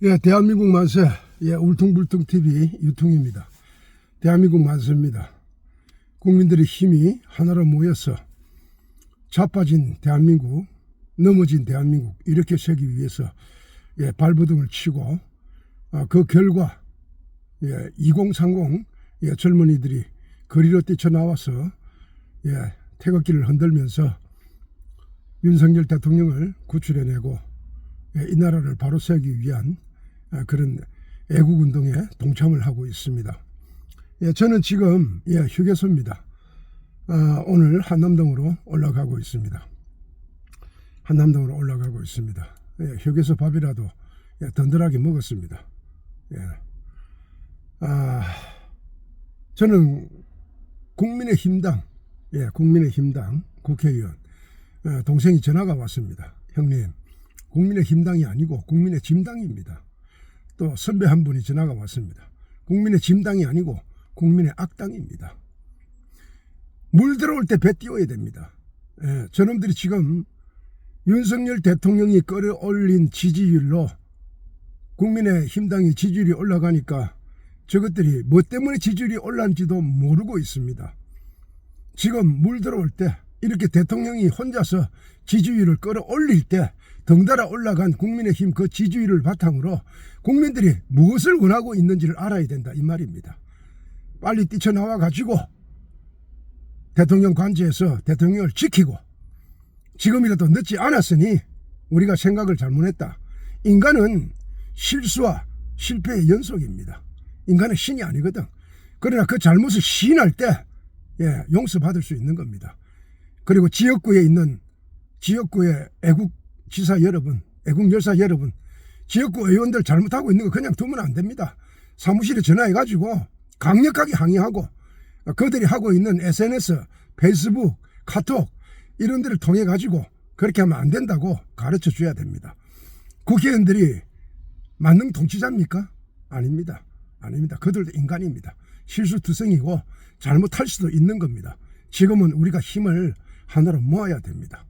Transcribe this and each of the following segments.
예, 대한민국 만세, 예, 울퉁불퉁 TV 유통입니다. 대한민국 만세입니다. 국민들의 힘이 하나로 모여서 자빠진 대한민국, 넘어진 대한민국 이렇게 세기 위해서 예, 발버둥을 치고 아, 그 결과 예, 2030 예, 젊은이들이 거리로 뛰쳐나와서 예, 태극기를 흔들면서 윤석열 대통령을 구출해내고 예, 이 나라를 바로 세우기 위한 아, 그런 애국 운동에 동참을 하고 있습니다. 예, 저는 지금 예, 휴게소입니다. 아, 오늘 한남동으로 올라가고 있습니다. 한남동으로 올라가고 있습니다. 예, 휴게소 밥이라도 예, 든든하게 먹었습니다. 예. 아, 저는 국민의힘당, 예, 국민의힘당 국회의원 어, 동생이 전화가 왔습니다. 형님, 국민의힘당이 아니고 국민의 짐당입니다. 또 선배 한 분이 전화가 왔습니다. 국민의 짐당이 아니고 국민의 악당입니다. 물 들어올 때 배 띄워야 됩니다. 예, 저놈들이 지금 윤석열 대통령이 끌어올린 지지율로 국민의 힘당이 지지율이 올라가니까 저것들이 뭐 때문에 지지율이 올랐는지도 모르고 있습니다. 지금 물 들어올 때 이렇게 대통령이 혼자서 지지율을 끌어올릴 때 덩달아 올라간 국민의힘 그 지지율을 바탕으로 국민들이 무엇을 원하고 있는지를 알아야 된다 이 말입니다. 빨리 뛰쳐나와 가지고 대통령 관저에서 대통령을 지키고 지금이라도 늦지 않았으니 우리가 생각을 잘못했다. 인간은 실수와 실패의 연속입니다. 인간은 신이 아니거든. 그러나 그 잘못을 시인할 때 예, 용서받을 수 있는 겁니다. 그리고 지역구에 있는 지역구의 애국 지사 여러분, 애국 열사 여러분, 지역구 의원들 잘못하고 있는 거 그냥 두면 안 됩니다. 사무실에 전화해가지고 강력하게 항의하고 그들이 하고 있는 SNS, 페이스북, 카톡 이런 데를 통해 가지고 그렇게 하면 안 된다고 가르쳐 줘야 됩니다. 국회의원들이 만능 통치자입니까? 아닙니다. 아닙니다. 그들도 인간입니다. 실수투성이고 잘못할 수도 있는 겁니다. 지금은 우리가 힘을 하나로 모아야 됩니다.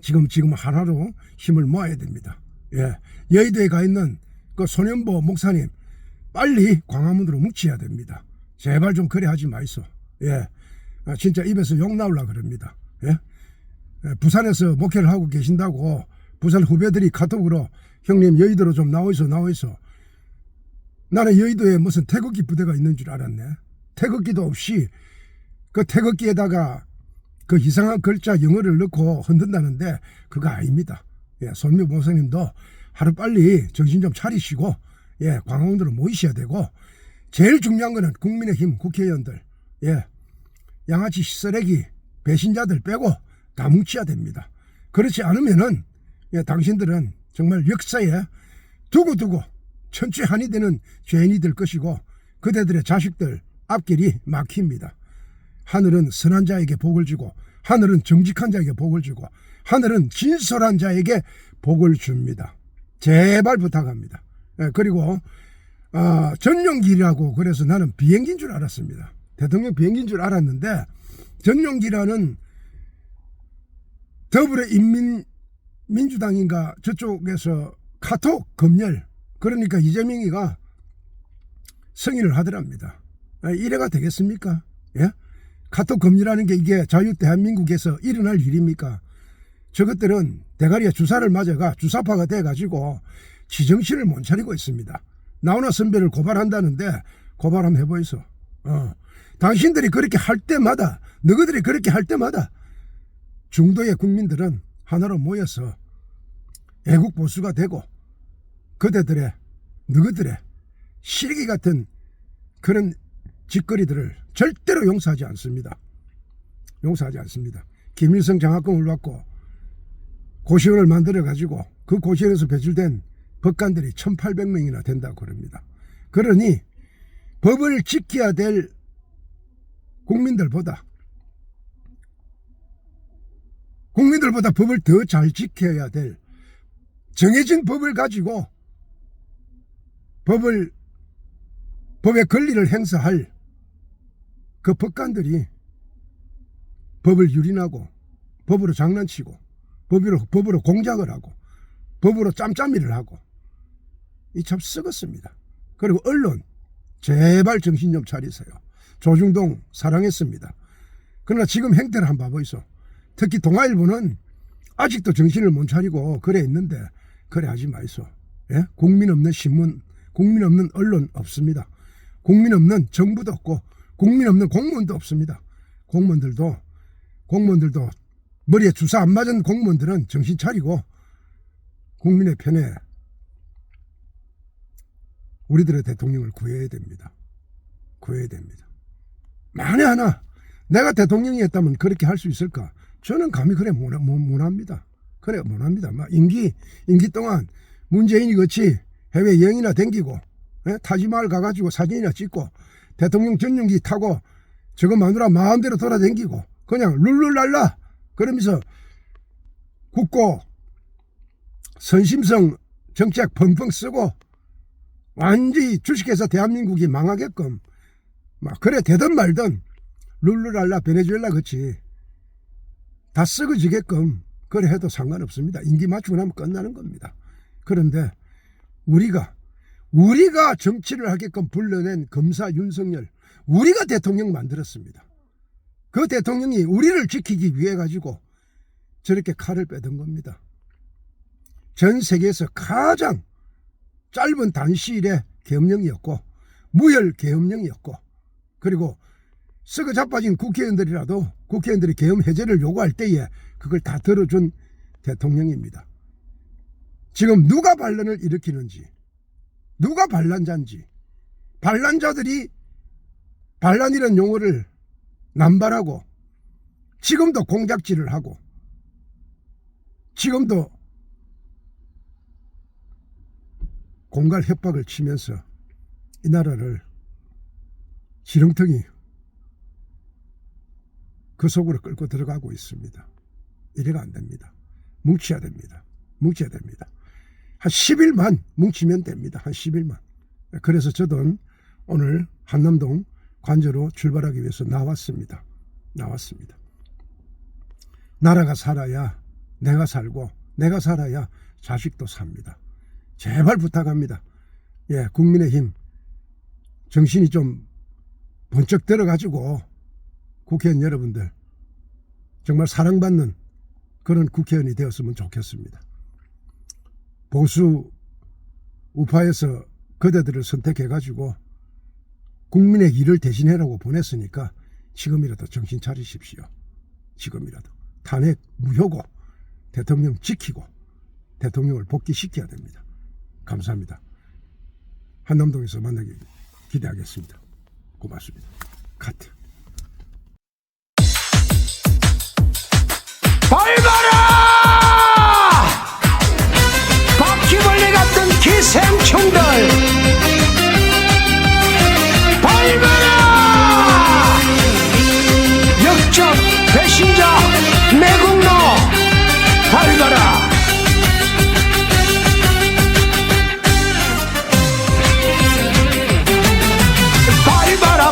지금 지금 하나로 힘을 모아야 됩니다. 예, 여의도에 가 있는 그 소년보 목사님 빨리 광화문으로 뭉쳐야 됩니다. 제발 좀 그래 하지 마이소. 예, 아, 진짜 입에서 욕 나올라 그럽니다. 예? 예, 부산에서 목회를 하고 계신다고 부산 후배들이 카톡으로 형님 여의도로 좀 나오이소 나오이소. 나는 여의도에 무슨 태극기 부대가 있는 줄 알았네. 태극기도 없이 그 태극기에다가 그 이상한 글자 영어를 넣고 흔든다는데 그거 아닙니다. 예, 손미 목사님도 하루 빨리 정신 좀 차리시고 예, 광화문으로 모이셔야 되고 제일 중요한 거는 국민의힘 국회의원들 예, 양아치 쓰레기 배신자들 빼고 다 뭉쳐야 됩니다. 그렇지 않으면은 예, 당신들은 정말 역사에 두고두고 천추한이 되는 죄인이 될 것이고 그대들의 자식들 앞길이 막힙니다. 하늘은 선한 자에게 복을 주고 하늘은 정직한 자에게 복을 주고 하늘은 진솔한 자에게 복을 줍니다. 제발 부탁합니다. 예, 그리고 아, 전용기라고 그래서 나는 비행기인 줄 알았습니다. 대통령 비행기인 줄 알았는데 전용기라는 더불어인민 민주당인가 저쪽에서 카톡 검열 그러니까 이재명이가 승인을 하더랍니다. 아, 이래가 되겠습니까? 예? 카톡 검열하는 게 이게 자유 대한민국에서 일어날 일입니까? 저것들은 대가리에 주사를 맞아가 주사파가 돼가지고 지정신을 못 차리고 있습니다. 나훈아 선배를 고발한다는데 고발 한번 해보이소. 어. 당신들이 그렇게 할 때마다 너희들이 그렇게 할 때마다 중도의 국민들은 하나로 모여서 애국 보수가 되고 그대들의 너희들의 시래기 같은 그런 짓거리들을 절대로 용서하지 않습니다. 용서하지 않습니다. 김일성 장학금을 받고 고시원을 만들어 가지고 그 고시원에서 배출된 법관들이 1800명이나 된다고 그럽니다. 그러니 법을 지켜야 될 국민들보다 국민들보다 법을 더 잘 지켜야 될 정해진 법을 가지고 법을 법의 권리를 행사할 그 법관들이 법을 유린하고 법으로 장난치고 법으로 법으로 공작을 하고 법으로 짬짬이를 하고 이 참 썩었습니다. 그리고 언론 제발 정신 좀 차리세요. 조중동 사랑했습니다. 그러나 지금 행태를 한번 봐보이소. 특히 동아일보는 아직도 정신을 못 차리고 그래 있는데 그래 하지 마이소. 예? 국민 없는 신문, 국민 없는 언론 없습니다. 국민 없는 정부도 없고 국민 없는 공무원도 없습니다. 공무원들도 공무원들도 머리에 주사 안 맞은 공무원들은 정신 차리고 국민의 편에 우리들의 대통령을 구해야 됩니다. 구해야 됩니다. 만에 하나 내가 대통령이었다면 그렇게 할 수 있을까? 저는 감히 그래 못합니다. 그래 못합니다. 막 임기 임기 동안 문재인이 같이 해외 여행이나 댕기고 예? 타지마을 가가지고 사진이나 찍고 대통령 전용기 타고 저거 마누라 마음대로 돌아댕기고 그냥 룰루랄라 그러면서 국고 선심성 정책 펑펑 쓰고 완전히 주식회사 대한민국이 망하게끔 막 그래 되든 말든 룰루랄라 베네수엘라 그치 다 썩어지게끔 그래 해도 상관없습니다. 인기 맞추고 나면 끝나는 겁니다. 그런데 우리가 우리가 정치를 하게끔 불러낸 검사 윤석열 우리가 대통령 만들었습니다. 그 대통령이 우리를 지키기 위해 가지고 저렇게 칼을 빼던 겁니다. 전 세계에서 가장 짧은 단시일에 계엄령이었고 무혈 계엄령이었고 그리고 썩어 자빠진 국회의원들이라도 국회의원들이 계엄 해제를 요구할 때에 그걸 다 들어준 대통령입니다. 지금 누가 반란을 일으키는지 누가 반란자인지 반란자들이 반란이라는 용어를 남발하고 지금도 공작질을 하고 지금도 공갈 협박을 치면서 이 나라를 지렁텅이 그 속으로 끌고 들어가고 있습니다. 이래가 안 됩니다. 뭉쳐야 됩니다. 뭉쳐야 됩니다. 한 10일만 뭉치면 됩니다. 한 10일만. 그래서 저도 오늘 한남동 관저로 출발하기 위해서 나왔습니다. 나왔습니다. 나라가 살아야 내가 살고 내가 살아야 자식도 삽니다. 제발 부탁합니다. 예, 국민의힘 정신이 좀 번쩍 들어가지고 국회의원 여러분들 정말 사랑받는 그런 국회의원이 되었으면 좋겠습니다. 보수 우파에서 그대들을 선택해가지고 국민의 일을 대신해라고 보냈으니까 지금이라도 정신 차리십시오. 지금이라도 탄핵 무효고 대통령 지키고 대통령을 복귀시켜야 됩니다. 감사합니다. 한남동에서 만나기 기대하겠습니다. 고맙습니다. 카트.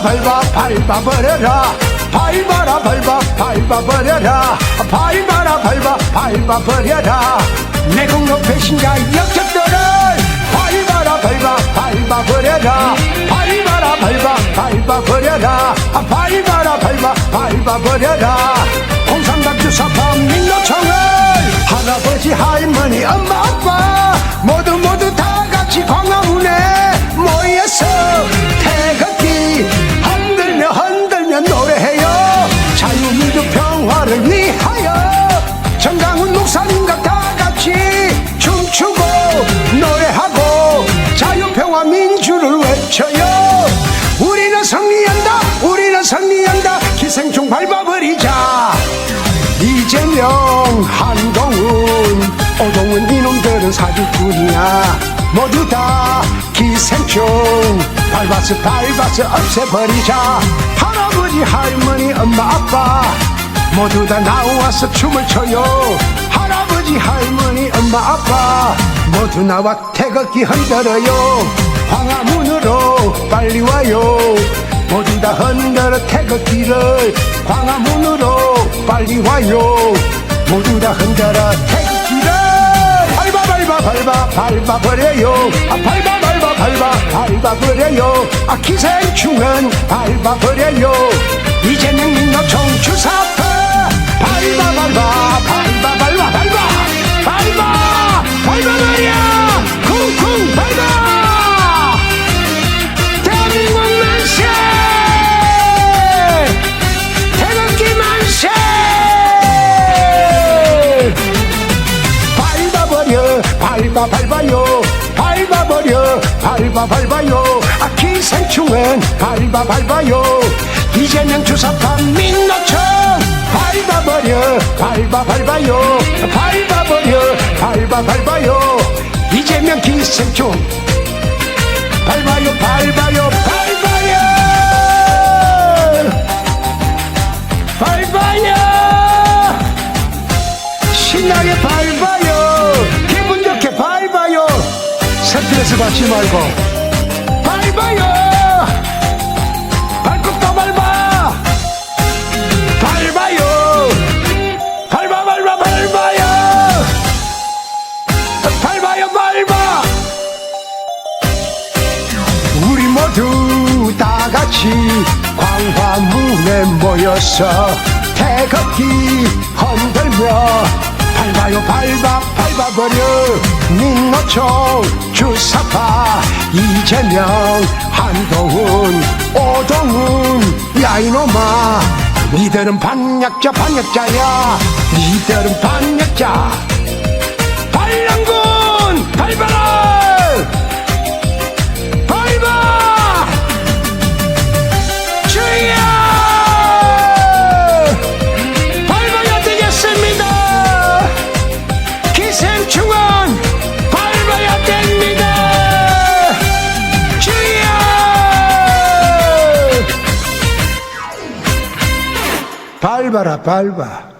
밟아라 밟아 밟아 버려라. 밟아라 밟아 밟아 버려라. 밟아라 밟아 밟아 버려라. 내 공로 배신자 역적들을 밟아라 밟아 밟아 버려라. 밟아라 밟아 밟아 버려라. 밟아라 밟아 밟아 버려라. 공산당 주사파 민노총을 할아버지 할머니 엄마 아빠 모두 모두 다 같이 광화 이놈들은 사기꾼이야. 모두 다 기생충. 밟아서 밟아서 없애버리자. 할아버지 할머니 엄마 아빠. 모두 다 나와서 춤을 춰요. 할아버지 할머니 엄마 아빠. 모두 나와 태극기 흔들어요. 광화문으로 빨리 와요. 모두 다 흔들어 태극기를 광화문으로 빨리 와요. 모두 다 흔들어 태극기를 밟아 밟아 밟아 밟아 버려요 아 밟아 밟아 버려요. 아 기생충은 밟아 버려요. 이재명 민노총 주사파. 밟아 밟아 밟아 밟아 밟아. 밟아 밟아 버려. 쿵쿵 밟아 밟아 밟아요. 아 기생충은 밟아 밟아요. 이재명 주사파 민노총 밟아버려. 밟아 밟아요. 밟아버려. 밟아 밟아요. 이재명 기생충 밟아요 밟아요 밟아요. 밟아요. 신나게 밟아요. 기분 좋게 밟아요. 스트레스 받지 말고 모여서 태극기 흔들며 밟아요 밟아 밟아버려. 민노총 주사파 이재명 한동훈 오동훈 야 이놈아 니들은 반약자 반약자야. 니들은 반약자. 반란군 밟아라 밟아라 밟아